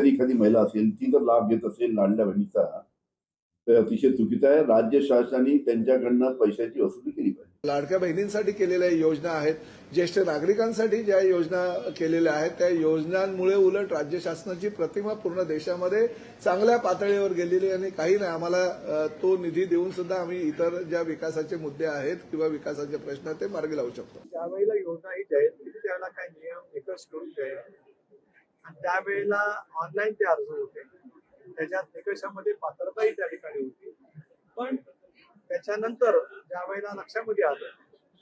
महिला असेल ती जर लाभ घेत असेल लाडल्या बहिणीचा तर अतिशय चुकीचं आहे. राज्य शासनाने त्यांच्याकडनं पैशाची वसुली केली पाहिजे. लाडक्या बहिणींसाठी केलेल्या योजना आहेत. ज्येष्ठ नागरिकांसाठी ज्या योजना केलेल्या आहेत त्या योजनांमुळे उलट राज्य शासनाची प्रतिमा पूर्ण देशामध्ये चांगल्या पातळीवर गेलेली आणि काही नाही आम्हाला तो निधी देऊन सुद्धा आम्ही इतर ज्या विकासाचे मुद्दे आहेत किंवा विकासाचे प्रश्न आहेत ते मार्गी लावू शकतो. ज्यावेळेला योजना ही जाहीर केली त्यावेळेला काही नियम निकष करून आणि त्यावेळेला ऑनलाईन ते अर्ज होते त्याच्यात निकषामध्ये पात्रताही त्या ठिकाणी होती. पण त्याच्यानंतर ज्या वेळेला लक्षामध्ये आलं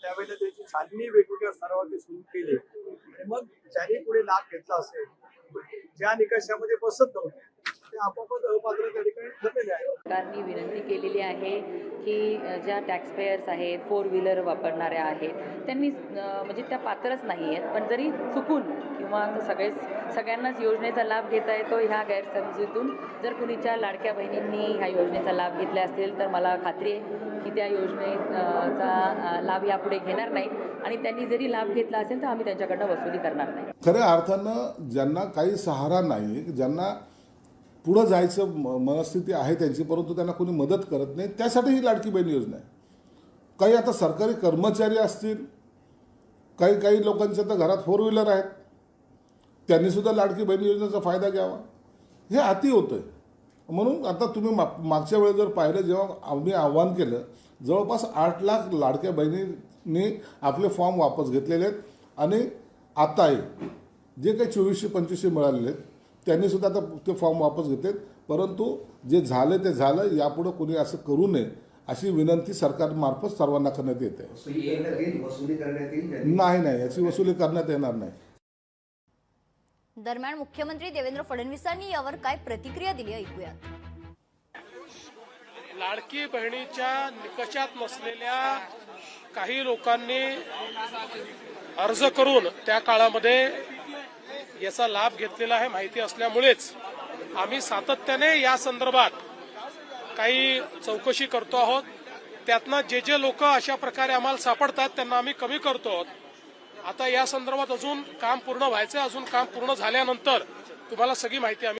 त्यावेळेला त्याची छाननी वेगवेगळ्या स्तरावरती सुरू केली. आणि मग ज्यांनी पुढे लाभ घेतला असेल ज्या निकषामध्ये बसत नव्हते ते आपोआपच अपात्र त्या ठिकाणी ठरलेले आहे. सरकारने विनंती केलेली आहे की ज्या टॅक्सपेयर्स आहेत फोर व्हीलर वापरणाऱ्या आहेत त्यांनी म्हणजे त्या पात्रच नाही आहेत. पण जरी चुकून किंवा सगळेच सगळ्यांनाच योजनेचा लाभ घेता येतो ह्या गैरसमजुतीतून जर कुणीच्या लाडक्या बहिणींनी ह्या योजनेचा लाभ घेतला असेल तर मला खात्री आहे की त्या योजनेचा लाभ यापुढे घेणार नाही. आणि त्यांनी जरी लाभ घेतला असेल तर आम्ही त्यांच्याकडनं वसुली करणार नाही. खऱ्या अर्थानं ज्यांना काही सहारा नाही ज्यांना पुढं जायचं म- मनस्थिती आहे त्यांची परंतु त्यांना कोणी मदत करत नाही. त्यासाठी ही लाडकी बहीण योजना आहे. काही आता सरकारी कर्मचारी असतील काही काही लोकांच्या तर घरात फोर व्हीलर आहेत. त्यांनीसुद्धा लाडकी बहीण योजनेचा फायदा घ्यावा. हे अति होतं आहे म्हणून आता तुम्ही मा मागच्या वेळेस जर पाहिलं जेव्हा आम्ही आव्हान केलं जवळपास आठ लाख लाडक्या बहिणींनी आपले फॉर्म वापस घेतलेले आहेत. आणि आताही जे काही चोवीसशे पंचवीसशे मिळालेले आहेत त्यांनी सुद्धा आता ते फॉर्म वापस घेतलेत. परंतु जे झालं ते झालं यापुढं कोणी असं करू नये अशी विनंती सरकारमार्फत सर्वांना करण्यात येते. नाही नाही याची वसुली करण्यात येणार नाही. दरम्यान मुख्यमंत्री देवेंद्र फडणवीसांनी यावर काय प्रतिक्रिया दिली ऐकूयात. लाडकी बहिणीच्या निकषात नसलेल्या काही लोकांनी अर्ज करून त्या काळामध्ये याचा लाभ घेतलेला आहे माहिती असल्यामुळेच आम्ही सातत्याने या संदर्भात काही चौकशी करतो आहोत. त्यातनं जे जे लोक अशा प्रकारे आम्हाला सापडतात त्यांना आम्ही कमी करतो आहोत. आता या संदर्भात अजून काम पूर्ण व्हायचं अजून काम पूर्ण झाल्यानंतर तुम्हाला सगळी माहिती आम्ही